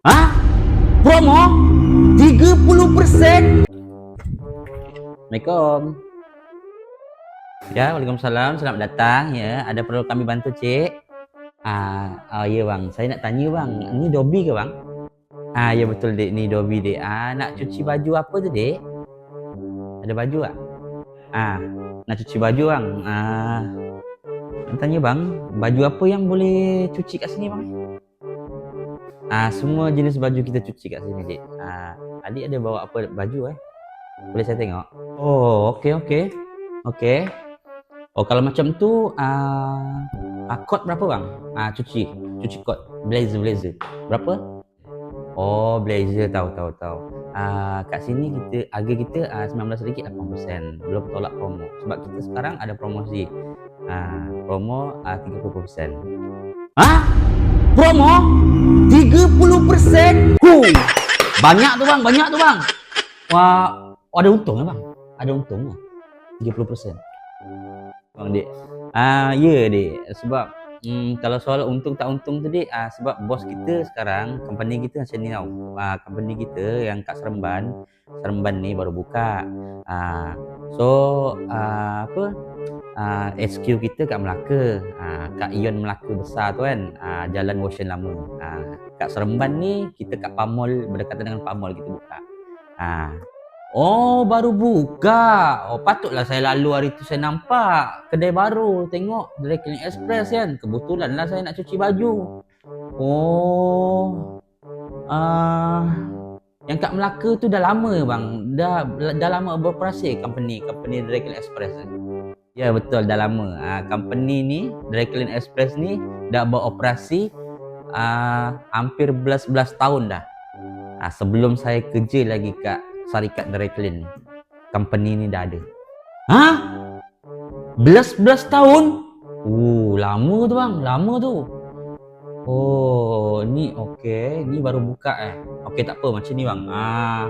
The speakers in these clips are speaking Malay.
Hah? Promo 30%? Assalamualaikum. Ya, Waalaikumsalam. Selamat datang ya. Ada perlu kami bantu, Cik? Ah, oh, ya bang. Saya nak tanya bang, ni Dobby ke bang? Ah, ya betul dek, ni Dobby dek. Ah, nak cuci baju apa tu dek? Ada baju tak? Ah, nak cuci baju bang. Ah, nak tanya bang, baju apa yang boleh cuci kat sini bang? Ah, semua jenis baju kita cuci kat sini dek. Ah, adik ada bawa apa baju eh? Boleh saya tengok? Oh, okey okey. Okey. Oh, kalau macam tu ah uh, coat berapa bang? Ah cuci, cuci coat, blazer blazer. Berapa? Oh, blazer tahu tahu tahu. Ah kat sini kita harga kita uh, RM19 8%. Belum tolak promo. Sebab kita sekarang ada promosi. Ah promo uh, 30%. Hah? Promo 30%? Huh. Banyak tu bang, banyak tu bang. Wah, oh, ada untung ya bang? Ada untung lah. 30%. Bang Dik. Ah, ya Dik. Sebab hmm, kalau soal untung tak untung tu Dik, ah, sebab bos kita sekarang, company kita macam ni tau. Ah, company kita yang kat Seremban, Seremban ni baru buka. Ah, so, ah, apa? Ah, SQ kita kat Melaka. Ah, kat Ion Melaka besar tu kan. Ah, Jalan Ocean Lama. Ah, kat Seremban ni, kita kat Pamol, berdekatan dengan Pamol kita buka. Ah, Oh, baru buka. Oh, patutlah saya lalu hari tu saya nampak kedai baru. Tengok Dry Clean Express kan. Kebetulan lah saya nak cuci baju. Oh. Ah, uh, yang kat Melaka tu dah lama bang. Dah dah lama beroperasi company, company Clean Express. Ya betul dah lama. Ah, uh, company ni Clean Express ni dah beroperasi ah uh, hampir belas-belas tahun dah. Ah, uh, sebelum saya kerja lagi kat syarikat Clean ni. Company ni dah ada. Ha? Belas-belas tahun? Oh, lama tu bang. Lama tu. Oh, ni okey. Ni baru buka eh. Okey, tak apa. Macam ni bang. Ah.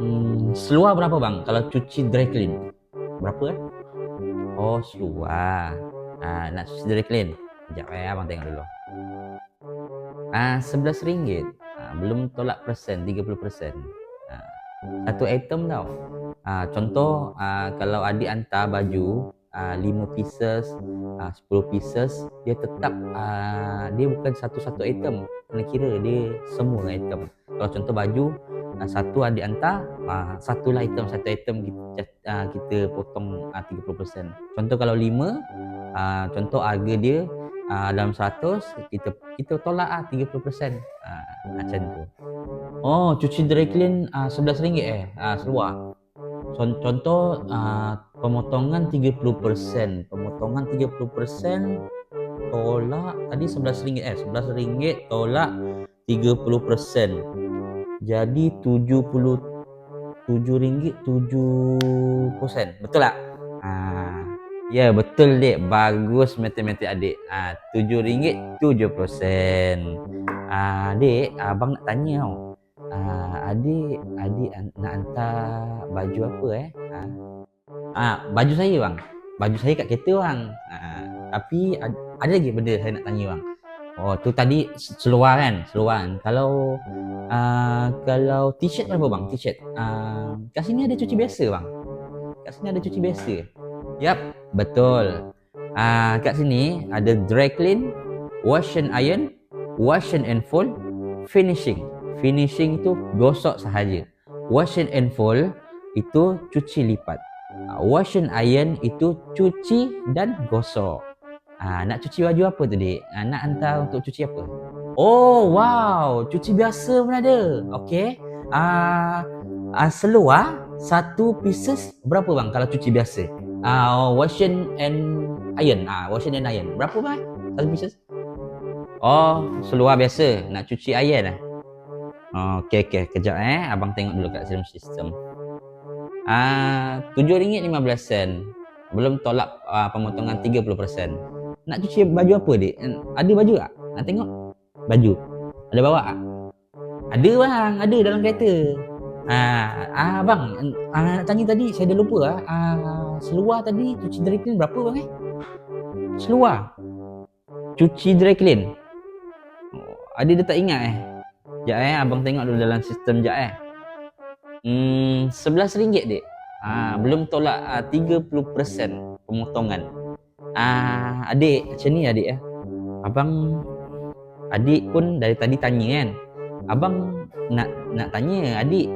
Hmm, seluar berapa bang kalau cuci dry clean? Berapa eh? Oh, seluar. Ah, nak cuci dry clean. Sekejap eh, abang tengok dulu. Ah, sebelas ringgit. Ah, belum tolak persen, 30 persen satu item tau. Ha, contoh ha, kalau adik hantar baju 5 pieces, ha, 10 pieces, dia tetap ha, dia bukan satu-satu item. Kena kira dia semua item. Kalau contoh baju ha, satu adik hantar, ha, satu lah item, satu item kita, ha, kita potong ha, 30%. Contoh kalau 5, ha, contoh harga dia ha, dalam 100, kita kita tolak ah 30%. Ha, macam tu. Oh, cuci dry clean uh, ah, RM11 eh. Uh, seluar. Contoh uh, pemotongan 30%. Pemotongan 30% tolak tadi RM11 eh. RM11 tolak 30%. Jadi RM77 7%. Betul tak? Ah, ya betul dek. Bagus matematik adik. Ah, RM7 7%. Ah, dek, abang nak tanya tau uh, adik adik nak hantar baju apa eh? Ah. Uh, baju saya bang. Baju saya kat kereta bang. Uh, tapi ada, ada lagi benda saya nak tanya bang. Oh tu tadi seluar kan? Seluar. Kan kalau uh, kalau t-shirt berapa bang t-shirt? Uh, kat sini ada cuci biasa bang. Kat sini ada cuci biasa. Yap betul. Uh, kat sini ada dry clean wash and iron wash and fold finishing finishing itu gosok sahaja. Wash and fold itu cuci lipat. Ah, wash and iron itu cuci dan gosok. Ha, nak cuci baju apa tu dik? Ha, nak hantar untuk cuci apa? Oh wow, cuci biasa pun ada. Okey. Ah, uh, seluar satu pieces berapa bang kalau cuci biasa? Ah, uh, wash and iron. Ah, wash and iron. Berapa bang? Satu pieces? Oh, seluar biasa nak cuci iron ah. Okey okey, kejap eh. Abang tengok dulu kat dalam sistem. Ah, RM7.15. Belum tolak uh, pemotongan 30%. Nak cuci baju apa dik? Ada baju tak? Nak tengok? Baju. Ada bawa tak? Ada bang, ada dalam kereta. Ah, ah bang, ah, nak tanya tadi saya dah lupa ah. ah seluar tadi cuci dry clean berapa bang eh? Seluar. Cuci dry clean. Oh, ada dia tak ingat eh? Sekejap eh, abang tengok dulu dalam sistem sekejap eh. Hmm, RM11 dek. Ah, belum tolak ah, 30% pemotongan. Ah, adik, macam ni adik ya. Abang adik pun dari tadi tanya kan. Abang nak nak tanya adik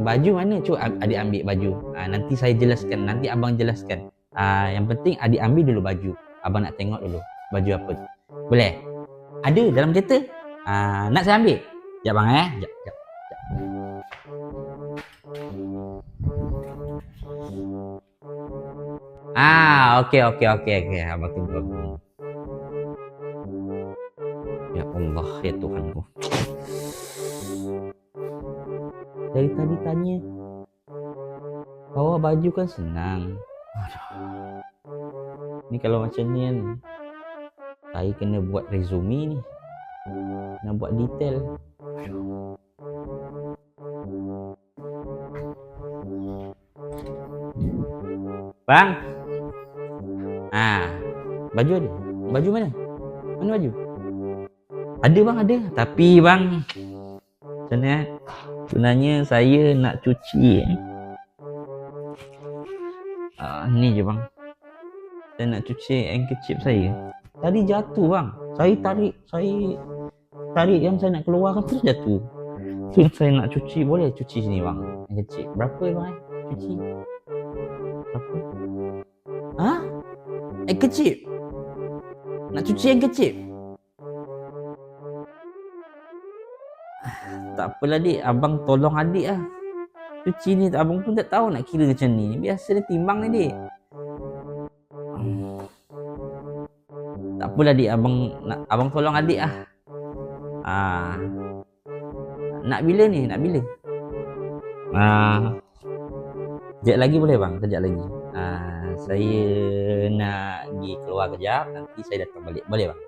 baju mana cuba adik ambil baju. Ah, nanti saya jelaskan, nanti abang jelaskan. Ah, yang penting adik ambil dulu baju. Abang nak tengok dulu baju apa. Boleh? Ada dalam kereta? Ah, nak saya ambil? Sekejap bang eh. Sekejap, sekejap. Ah, okey okey okey okey. Abang tunggu. abang tunggu. Ya Allah, ya Tuhanku. Dari tadi tanya. Bawa baju kan senang. Aduh. Ni kalau macam ni kan. Saya kena buat resume ni. Nak buat detail. Bang. Ah, baju ada. Baju mana? Mana baju? Ada bang, ada. Tapi bang, mana? eh? Sebenarnya saya nak cuci. Eh. Ah, ni je bang. Saya nak cuci handkerchief saya. Tadi jatuh bang. Saya tarik, saya tarik yang saya nak keluarkan terus jatuh. Tu saya nak cuci, boleh cuci sini bang. Handkerchief. Berapa bang? eh? Cuci. Berapa? Ha? Handkerchief? Nak cuci handkerchief? Tak apalah dik, abang tolong adik lah. Cuci ni abang pun tak tahu nak kira macam ni. Biasa dia timbang ni dik. Hmm. Tak apalah dik, abang nak abang tolong adik lah. Ah. Nak bila ni? Nak bila? Ah. Sekejap lagi boleh bang? Sekejap lagi. Ah, saya nak pergi keluar kejap, nanti saya datang balik. Boleh bang?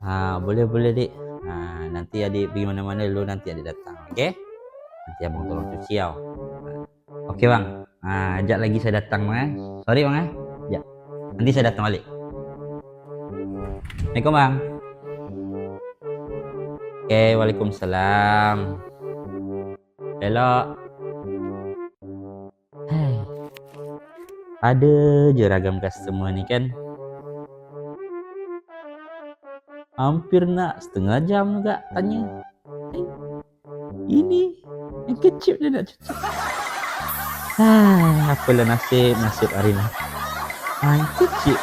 Ha, boleh boleh dik. Ha, nanti adik pergi mana-mana dulu nanti adik datang. Okey? Nanti abang tolong cuci tau. Okey bang. Ha, sekejap lagi saya datang bang eh. Sorry bang eh. Sekejap. Nanti saya datang balik. Assalamualaikum bang. Okey, Waalaikumsalam. Elok. Ada je ragam customer ni kan. Hampir nak setengah jam juga tanya. Ini yang kecil dia nak cuci. Ah, apalah nasib nasib hari ni. Ah, yang kecil